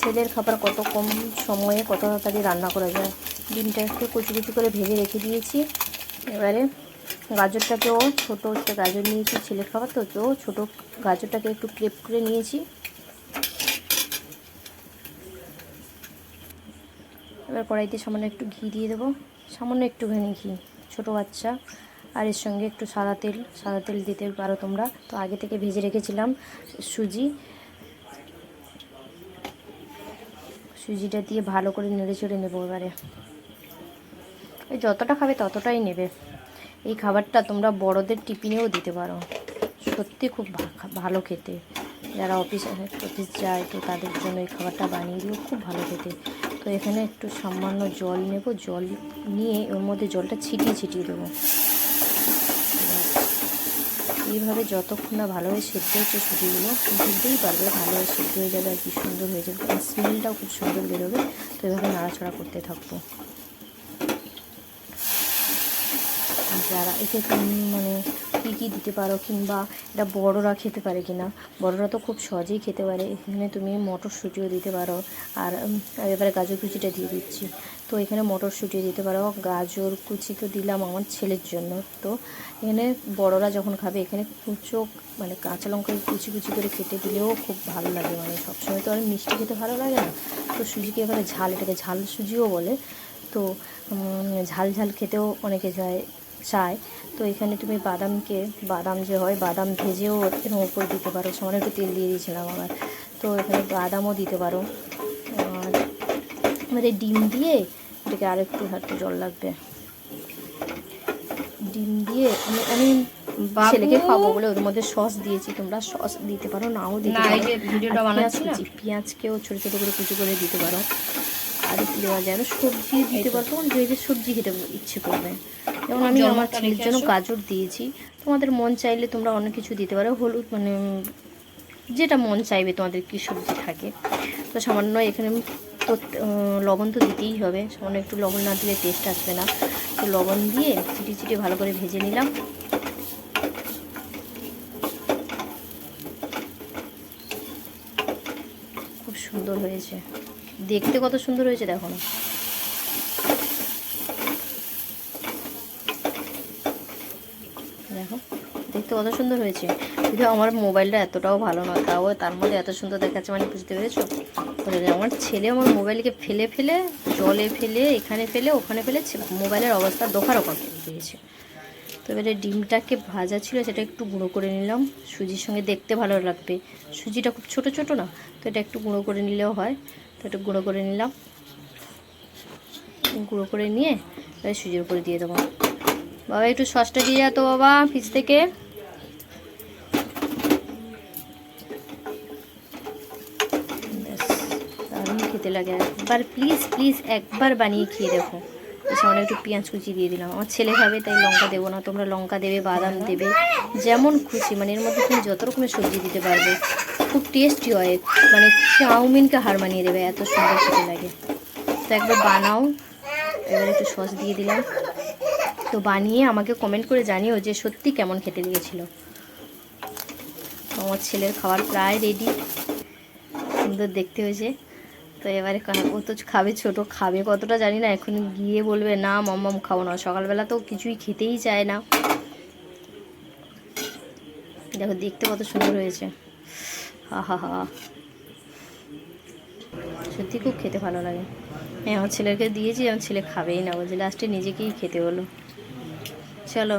ছেলের খাবার কত কম সময়ে কত তাড়াতাড়ি রান্না করা যায়? ডিমটা একটু কুচি কুচি করে ভেজে রেখে দিয়েছি। এবারে গাজরটাকেও ছোটো একটা গাজর নিয়েছি, ছেলের খাবার তো তো ছোটো গাজরটাকে একটু ক্রেপ করে নিয়েছি। এবার কড়াইতে সামান্য একটু ঘি দিয়ে দেবো। সামান্য একটুখানি ঘি, ছোটো বাচ্চা। আর এর সঙ্গে একটু সাদা তেল সাদা তেল দিতে পারো তোমরা। তো আগে থেকে ভেজে রেখেছিলাম সুজি। সুজিটা দিয়ে ভালো করে নেড়ে চেড়ে নেব এবারে। যতটা খাবে ততটাই নেবে। এই খাবারটা তোমরা বড়দের টিফিনেও দিতে পারো। সত্যি খুব ভালো খেতে। যারা অফিস অফিস যায় তো তাদের জন্য এই খাবারটা বানিয়ে দিও, খুব ভালো খেতে। তো এখানে একটু সামান্য জল নেব। জল নিয়ে ওর মধ্যে জলটা ছিটিয়ে ছিটিয়ে দেবো। এইভাবে যতক্ষণ না ভালোভাবে সেদ্ধ হচ্ছে সুজিগুলো বুঝতেই পারবে ভালোভাবে সেদ্ধ হয়ে যাবে আর কি সুন্দর হয়ে যাবে। স্মেলটাও খুব সুন্দর বেরোবে, তো এভাবে নাড়াচড়া করতে থাকব। যারা এতে মানে কী কী দিতে পারো কিংবা এটা বড়রা খেতে পারে কি না বড়রা তো খুব সহজেই খেতে পারে। এখানে তুমি মটরশুঁটিও দিতে পারো। আর এবারে গাজর কুচিটা দিয়ে দিচ্ছি। তো এখানে মটরশুঁটি দিতে পারো। গাজর কুচি তো দিলাম আমার ছেলের জন্য। তো এখানে বড়রা যখন খাবে, এখানে কুচো মানে কাঁচা লঙ্কা কুচি কুচি করে কেটে দিলেও খুব ভালো লাগে। মানে সবসময় তো আর মিষ্টি খেতে ভালো লাগে না। তো সুজিকে এবারে ঝাল, এটাকে ঝাল সুজিও বলে। তো ঝাল ঝাল খেতেও অনেকে যায়। চায় তো এখানে তুমি বাদামকে বাদাম যে হয় বাদাম ভেজেও এর উপর দিতে পারো। সামান্য একটু তেল দিয়ে দিয়েছিলাম আমার তো এখানে বাদামও দিতে পারো। আর আমাদের ডিম দিয়ে এটাকে আরেকটু হাতে জল লাগবে। ডিম দিয়ে আমি আমি ছেলেকে খাব বলে ওর মধ্যে সস দিয়েছি। তোমরা সস দিতে পারো নাও দিতে পারো। পেঁয়াজ পেঁয়াজকেও ছোটো ছোটো করে কুচি করে দিতে পারো। আর কি দেওয়া যায় আরও সবজি দিতে পারো তোমার যে যে সবজি খেতে ইচ্ছে করবে। যেমন আমি আমার ছেলের জন্য গাজর দিয়েছি। তোমাদের মন চাইলে তোমরা অনেক কিছু দিতে পারো। হলুদ মানে যেটা মন চাইবে তোমাদের কী সবজি থাকে। তো সামান্য এখানে তো লবণ তো দিতেই হবে। সামান্য একটু লবণ না দিলে টেস্ট আসবে না। তো লবণ দিয়ে চিটি চিটি ভালো করে ভেজে নিলাম। খুব সুন্দর হয়েছে। দেখতে কত সুন্দর হয়েছে, দেখো না। দেখো, দেখতে কত সুন্দর হয়েছে। কিন্তু আমার মোবাইলটা এতটাও ভালো নয় তাও তার মধ্যে এত সুন্দর দেখাচ্ছে মানে বুঝতে পেরেছ? আমার ছেলে আমার মোবাইলকে ফেলে ফেলে, জলে ফেলে, এখানে ফেলে, ওখানে ফেলে মোবাইলের অবস্থা দোকারকম দিয়েছে তো এবারে ডিমটাকে ভাজা ছিল, সেটা একটু গুঁড়ো করে নিলাম। সুজির সঙ্গে দেখতে ভালো লাগবে। সুজিটা খুব ছোট ছোট না, তো এটা একটু গুঁড়ো করে নিলেও হয়। তো একটু গুঁড়ো করে নিলাম। গুঁড়ো করে নিয়ে এবারে সুজির উপরে দিয়ে দেবো। বাবা, একটু সসটা দিয়ে তো বাবা, ফ্রিজ থেকে। খেতে লাগে। একবার প্লিজ প্লিজ একবার বানিয়ে খেয়ে দেখো। সামনে একটু পেঁয়াজ কুচি দিয়ে দিলাম। আমার ছেলে খাবে, তাই লঙ্কা দেবো না। তোমরা লঙ্কা দেবে, বাদাম দেবে, যেমন খুশি। মানে এর মধ্যে তুমি যত রকমের সবজি দিতে পারবে। খুব টেস্টি হয়। মানে চাউমিনকে হার মানিয়ে দেবে, এত সুন্দর খেতে লাগে। তো একবার বানাও। এবার একটু সস দিয়ে দিলাম। তো বানিয়ে আমাকে কমেন্ট করে জানিও যে সত্যি কেমন খেতে তো আমার ছেলের খাবার প্রায় রেডি সুন্দর দেখতে হয়েছে। তো এবারে ও তো খাবে ছোট, খাবে কতটা জানি না। এখন গিয়ে বলবে, না মম্মাম খাব না। সকালবেলা তো কিছুই খেতেই চায় না। দেখো, দেখতে কত সুন্দর হয়েছে। হা হা হা সত্যি খুব খেতে ভালো লাগে। হ্যাঁ আমার ছেলেকে দিয়েছি আমার ছেলে খাবেই না, বলছে, লাস্টে নিজেকেই খেতে হলো চলো।